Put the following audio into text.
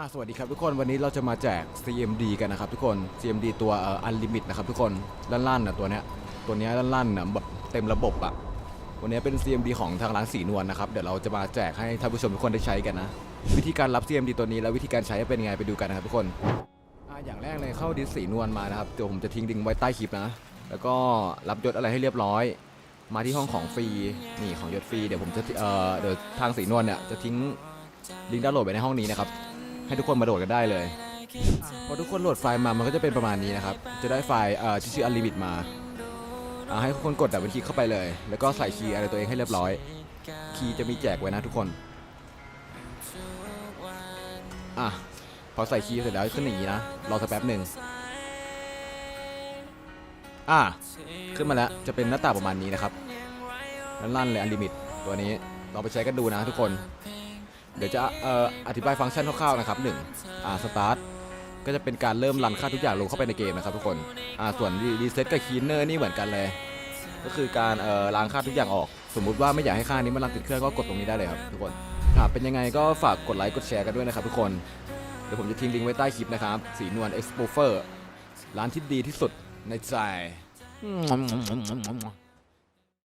อ่าสวัสดีครับทุกคนวันนี้เราจะมาแจก CMD กันนะครับทุกคน CMD ตัวเอ่อ Unlimit นะครับทุกคนลั่นๆนะตัวเนี้ยตัวเนี้ยลั่นๆนะแบบเต็มระบบอะวันนี้เป็น CMD ของทางร้านสีนวลนะครับเดี๋ยวเราจะมาแจกให้ท่านผู้ชมทุกคนได้ใช้กันนะ วิธีการรับ CMD ตัวนี้แล้ววิธีการใช้เป็นยังไงไปดูกันนะครับทุกคนอ่าอย่างแรกเลยเข้าดิสสีนวลมานะครับเดี๋ยวผมจะทิ้งลิงก์ไว้ใต้คลิปนะ แล้วก็รับยศอะไรให้เรียบร้อย มาที่ห้องของฟรีนี่ของยศฟรีเดี๋ยวผมจะเอ่อเดี๋ยวทางสีนวลเนี่ยจะทิ้งลิงก์ดาวน์โหลดไปในห้องนี้นะครับ ให้ทุกคนมาโหลดกันได้เลยพอทุกคนโหลดไฟล์มามันก็จะเป็นประมาณนี้นะครับ จะได้ไฟล์เอ่อที่ชื่อ unlimit มาอ่าให้ทุกคนกดดับเบิลคลิกเข้าไปเลย แล้วก็ใส่คีย์อะไรตัวเองให้เรียบร้อย คีย์จะมีแจกไว้นะทุกคนอะพอใส่คีย์เสร็จแล้วขึ้นอย่างนี้นะรอสักแป๊บหนึ่งอะขึ้นมาแล้วจะเป็นหน้าตาประมาณนี้นะครับลั่นๆเลย unlimit ตัวนี้เราไปใช้กันดูนะทุกคน เดี๋ยวจะเอ่ออธิบายฟังก์ชันคร่าวๆนะครับหนึ่งอ่าสตาร์ทก็จะเป็นการเริ่มรันค่าทุกอย่างลงเข้าไปในเกมนะครับทุกคนอ่าส่วนรีเซ็ตกับคีนเนอร์นี่เหมือนกันเลย ก็คือการเอ่อล้างค่าทุกอย่างออก สมมุติว่าไม่อยากให้ค่านี้มันรันติดเครื่องก็กดตรงนี้ได้เลยครับทุกคนอ่าเป็นยังไงก็ฝากกดไลค์กดแชร์กันด้วยนะครับทุกคนเดี๋ยวผมจะทิ้งลิงก์ไว้ใต้คลิปนะครับสีนวล Expofer ร้านที่ดีที่สุดในใจ